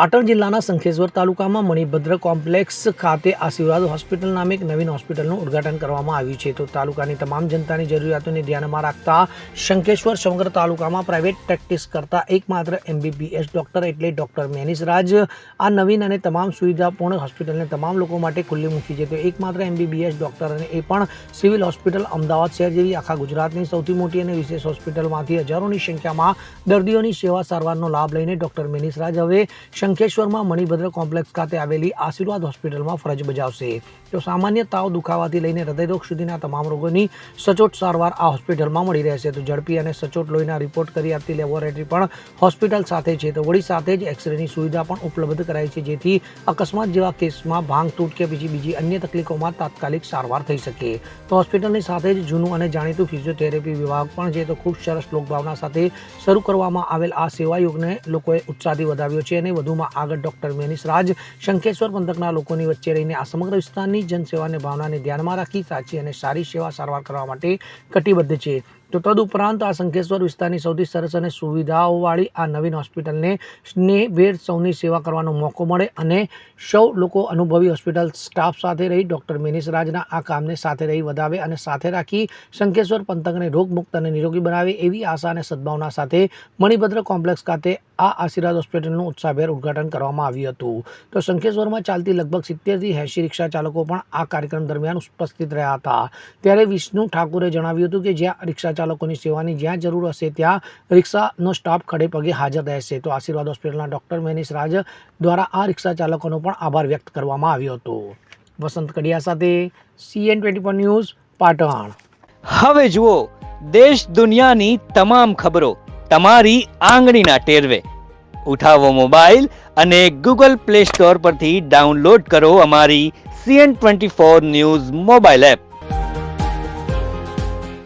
પાટણ જિલ્લાના શંખેશ્વર તાલુકામાં મણિભદ્ર કોમ્પ્લેક્સ ખાતે આશીર્વાદ હોસ્પિટલ નામે એક નવીન હોસ્પિટલનું ઉદ્ઘાટન કરવામાં આવ્યું છે. તો તાલુકાની તમામ જનતાની જરૂરિયાતોને ધ્યાનમાં રાખતા શંખેશ્વર સમગ્ર તાલુકામાં પ્રાઇવેટ પ્રેક્ટિસ કરતા એકમાત્ર એમબીબીએસ ડોક્ટર એટલે ડોક્ટર મેનિસ રાજ આ નવીન અને તમામ સુવિધાપૂર્ણ હોસ્પિટલને તમામ લોકો માટે ખુલ્લી મૂકી છે. તો એકમાત્ર એમબીબીએસ ડોક્ટર અને એ પણ સિવિલ હોસ્પિટલ અમદાવાદ શહેર જેવી આખા ગુજરાતની સૌથી મોટી અને વિશેષ હોસ્પિટલમાંથી હજારોની સંખ્યામાં દર્દીઓની સેવા સારવારનો લાભ લઈને ડોક્ટર મેનિસ રાજ હવે શંખેશ્વરમાં મણિભદ્ર કોમ્પ્લેક્સ ખાતે આવેલી આશીર્વાદ હોસ્પિટલમાં ફરજ બજાવશે. તો સામાન્ય તાવ દુખાવાથી લઈને હૃદયરોગ સુધીના તમામ રોગોની સચોટ સારવાર આ હોસ્પિટલમાં મળી રહેશે, તો ઝડપી અને સચોટ લોહીના રિપોર્ટ કરી આપતી લેબોરેટરી પણ હોસ્પિટલ સાથે છે, તો વળી સાથે જ એક્સરેની સુવિધા પણ ઉપલબ્ધ કરાઈ છે, જેથી અકસ્માત જેવા કેસમાં ભાંગ તૂટ કે બીજી બીજી અન્ય તકલીફોમાં તાત્કાલિક સારવાર થઈ શકે. તો હોસ્પિટલની સાથે જ જૂનું અને જાણીતું ફિઝિયોથેરેપી વિભાગ પણ છે, તો ખૂબ સરસ લોકભાવના સાથે શરૂ કરવામાં આવેલ આ સેવાયુગને લોકોએ ઉત્સાહથી વધાવ્યો છે અને વધુમાં આગળ ડોક્ટર મેનિશ રાજ, શંખેશ્વર પંથકના લોકોની વચ્ચે રહીને આ સમગ્ર વિસ્તારની જનસેવાની ભાવનાને ધ્યાનમાં રાખી સાચી અને સારી સેવા સારવાર કરવા માટે કટિબદ્ધ છે. તો તદુપરાંત આ શંખેશ્વર વિસ્તારની સૌથી સરસ અને સુવિધાઓવાળી આ નવીન હોસ્પિટલને સ્નેહભેર સૌની સેવા કરવાનો મોકો મળે અને સૌ લોકો અનુભવી હોસ્પિટલ સ્ટાફ સાથે રહી ડૉક્ટર મિનિસ રાજના આ કામને સાથે રહી વધાવે અને સાથે રાખી શંખેશ્વર પંથકને રોગમુક્ત અને નિરોગી બનાવે એવી આશા અને સદભાવના સાથે મણિભદ્ર કોમ્પ્લેક્સ ખાતે આ આશીર્વાદ હોસ્પિટલનું ઉત્સાહભેર ઉદ્ઘાટન કરવામાં આવ્યું હતું. તો શંખેશ્વરમાં ચાલતી લગભગ સિત્તેરથી એંશી રિક્ષા ચાલકો પણ આ કાર્યક્રમ દરમિયાન ઉપસ્થિત રહ્યા હતા. ત્યારે વિષ્ણુ ઠાકુરે જણાવ્યું હતું કે જ્યાં રિક્ષા ચાલકોની સેવાની જ્યાં જરૂર હશે ત્યાં રિક્ષાનો સ્ટાફ ખડે પગે હાજર રહેશે. તો આશીર્વાદ હોસ્પિટલના ડોક્ટર મેનિસ રાજ દ્વારા આ રિક્ષા ચાલકોનો પણ આભાર વ્યક્ત કરવામાં આવ્યો હતો. વસંત કડિયા સાથે CN twenty four news, Patan. હવે જુઓ, દેશ દુનિયાની તમામ ખબરો તમારી આંગળીના ટેરવે. ઉઠાવો મોબાઈલ અને ગૂગલ પ્લે સ્ટોર પરથી ડાઉનલોડ કરો અમારી CN twenty four news mobile app.